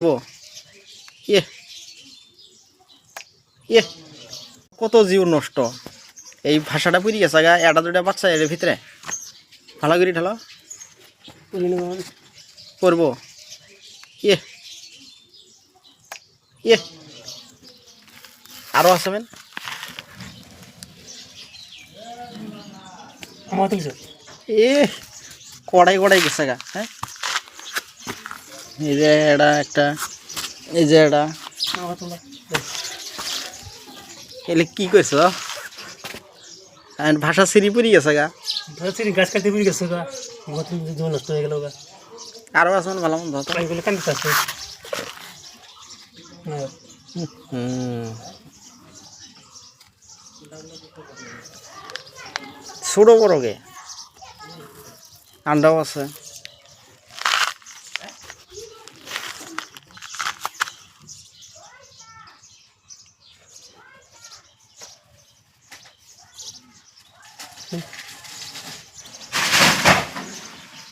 ইয়ে। ইয়ে। কত জীব নষ্ট। এই ভাষাটা পুরি গেছে গা এটা দুটা বাচ্চা এর ভিতরে। ভালো করে ঢালো করব। ইয়ে। ইয়ে। আরও তো কিছু এ কড়াই কড়াই গেছে গা হ্যাঁ? এই যে এটা একটা এই যে এটা। এলে কি করছ ভাষা সিঁড়ি পড়ি গেছে গা। গাছ কাটতে পেরে গেছে গা। জীবন নষ্ট হয়ে গেল গা। আরও আছেন ভালো মন্দ হতো আমি বলে কান্দি আসছে হুম। ছোটো বড় গে আন্ডাও আছে।